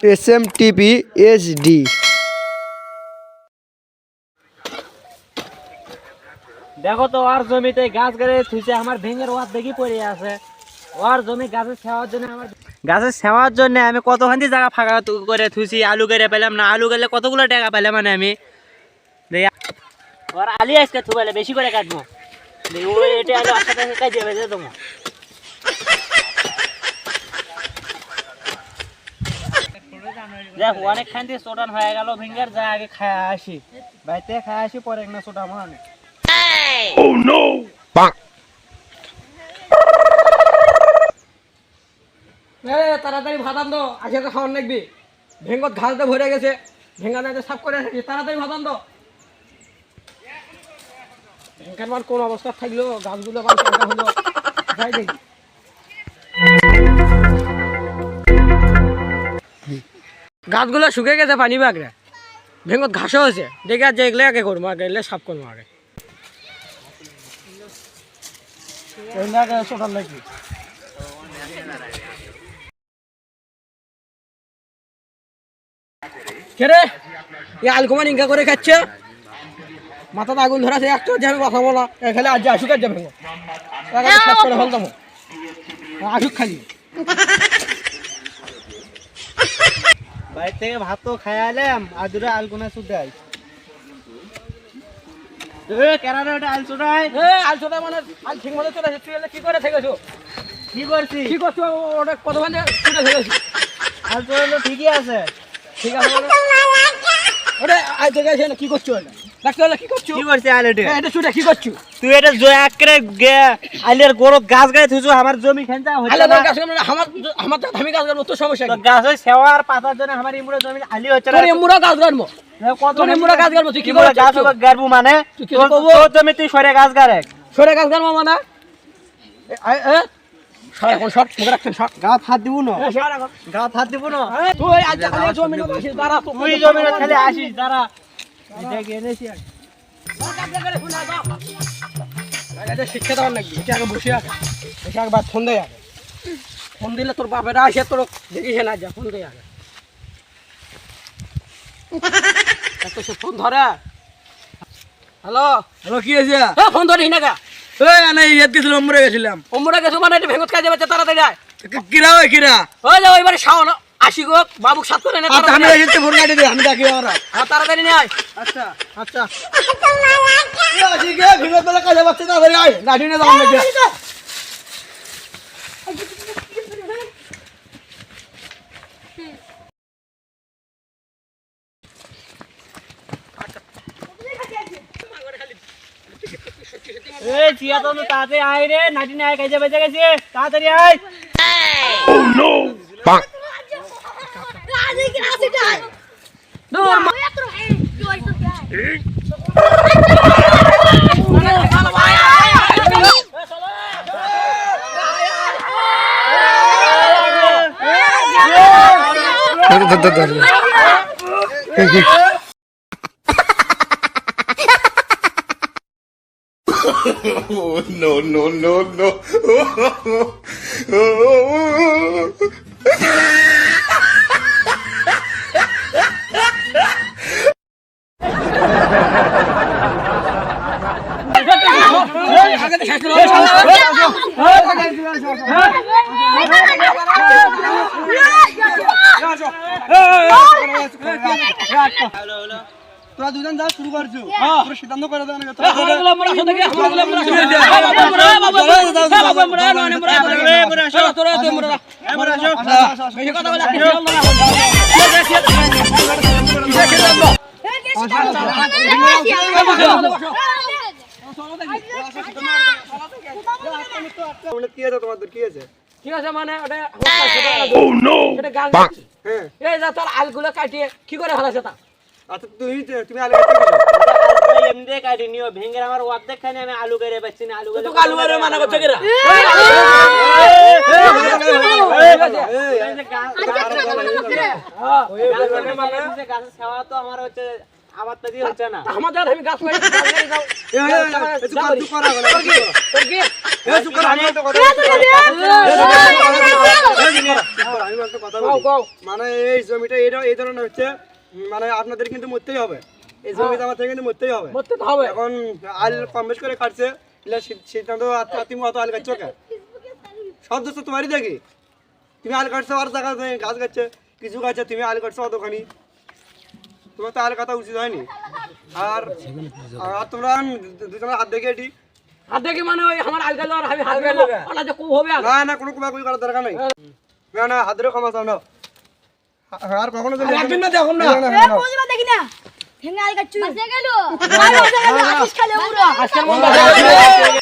S M TV HD দেখো তো ওর জমিতে গাছ গাড়ে থুইছে আমার ভেঙের ওয়ার দেখি পড়ে আছে। ওর জমি গাছের সেওয়ার জন্য আমার গাছের সেওয়ার জন্য আমি কতখানি জায়গা ফাঁকা করে থুইছি আলু কেটে পেলাম না আলু গেলে কতগুলো টাকা পেলাম মানে আমি? ওর আলি আজকে থুবাইলে বেশি করে কাটবো। এটা আলু আস্তে আস্তে কাটিয়ে বেঁচে তোমার। দেখ অনেক খান্তি চোটান হয়ে গেল ভিঙ্গার যা আগে খায় আসি। বাইতে খায় আসি পরে না চোটা মনে তাড়াতাড়ি ভাত আন দো আজকে তো খাওয়ার লাগবি। ভেঙ্গত ঘাসতে ভরে গেছে ভেঙ্গা নাইতে সাফ করে রাখি তাড়াতাড়ি ভাত আন দো। ভেঙ্গার মার কোন অবস্থা থাকল? গাছগুলো হলো। যাই দেখি। গাছগুলো শুকে গেছে, পানি বাগড়ে। ভেঙত ঘাসও আছে। দেখে আর যে এগুলো আগে করব, আগে এগুলো সাফ করব আগে। লাগবে কেরে এই আলকুমান ইনকা করে খাচ্ছে। মাথাতে আগুন ধরা আছে একটু যাবে কথা বলা। খেলে আজ আসুক আর যাবে আসুক খালি। বাইরে থেকে ভাত তো খাই আলাম আর দুটো আলগুনা সুদাই কেরারে ওটা আল সুদাই মানে আল ঠিক মতো চলে এলে কি করে থেকেছো? কি করছি? কি করছ? ওটা কতক্ষণ থেকেছি? আল ঠিকই আছে। ঠিক আছে ওটা আজ থেকে কি করছ কি করছ? কি করছি আল এটা এ, এটা ছুটে কি করছ? তুই এটা জয়া করে আলের গরত গাছ গায়ে থুইছো আমার জমি আলে হচ্ছে না। গাছ কামড়ে আমার আমার তো আমি গাছ কাটবো তোর সমস্যা তো কি গাছ ওই সেওয়ার পাতার জন্য আমার ইমুড়ে জমি আলি হচ্ছে না। এমুরা গাছ কাটবো কত তোর এমুরা গাছ কাটবো তুই কি ইমুড়ে করে গাছ গাড়বো মানে? তোর জমি তুই সরে গাছ গাড়ে। সরে গাছ কাটবো মানে? এ, সর এখন সর মুখে রাখছেন সর। গাছ হাত দিব না। এখন। গাছ হাত দিব না। তুই আজ খালি জমিনে বসিস, দাঁড়া, তুই কথা খালি। আসিস দাঁড়া। শিক্ষা দেওয়ার লাগবে। এটা আগে বসে আগে। বসে আগে ফোন দেয় আগে। ফোন দিলে তোর বাপেরা আসে তোর দেখিস না যা ফোন দেয় আগে। এত সে ফোন ধরে। হ্যালো? হ্যালো কি আছে হ্যাঁ ফোন ধরিস না গা এই আনে ইয়াদ গেছিলাম মরে গেছিলাম। ওমরা গেছো মানে এটা ভেঙত কাজে বাচ্চা তাড়াতাড়ি আয় কিরা ওই কিরা? ওই যে ওইবারে শাওন। আসি গো বাবুক সাত করে নে আচ্ছা আমি তাড়াতাড়ি আয়। এসে ফোন কাটি দে আমি ডাকি ওরা। হ্যাঁ, তাড়াতাড়ি নিয়ে আয়। আচ্ছা আচ্ছা। বেলা কাজে বাচ্চা না ধরে আয়। লাঠি নিয়ে যাও নাকি এই চিয়া তো তাড়াতাড়ি আয় রে। নাটি নাই কাজে বেঁচে গেছে। তাড়াতাড়ি আয়। Oh, no, no, no, no. তোরা দুজন যা শুরু করছ সিদ্ধান্ত করে দাও না আমরা আমরা আসো দেখি আমরা আমরা আসো দেখি বাবা বাবা বাবা আমরা নয় আমরা আমরা আসো তোরা তো আমরা বেশি কথা বলা কি কি আছে তোমাদের কি আছে ঠিক আছে মানে ওটা এটা গান হ্যাঁ এই যা তোর আলগুলো কাটিয়ে কি করে ফেলাছে তা আচ্ছা তুমি তুমি আগে এমনি কাটি নিও ভেঙে আমার অর্ধেক খানি আমি আলু না আলু তো মানা করছে কিরা গাছের সেবা তো আমার হচ্ছে আমার তো দিয়ে হচ্ছে না। আমি গাছ যাও। এ, এ। তোর কি? এ, আমি কথা আমি একটা কথা বলি। মানে এই জমিটা এই এই ধরনের হচ্ছে মানে আপনাদের কিন্তু মরতেই হবে। এই জমিটা আমার থেকে কিন্তু মরতেই হবে। মরতে হবে। এখন আল কম বেশ করে কাটছে সিদ্ধান্ত অত আল কাটছো কে সব দোষ তোমারই দেখি। তুমি আল কাটছো আর জায়গা গাছ কাটছে কিছু গাছে তুমি আল কাটছো অতখানি তোমার তো আল কাটা উচিত হয়নি। আর আর তোমরা দুজনের হাত দেখে এটি। হাত দেখে মানে ওই আমার আলগা আর আমি হাত গেল ওটা যে খুব হবে না না কোনো কুমাকুই করার দরকার নাই। না না হাত ধরে ক্ষমা চাও না আর কখনো একদিন না দেখো না। দেখি না। ভেঙে আলগা চুল। গেল। মধ্যে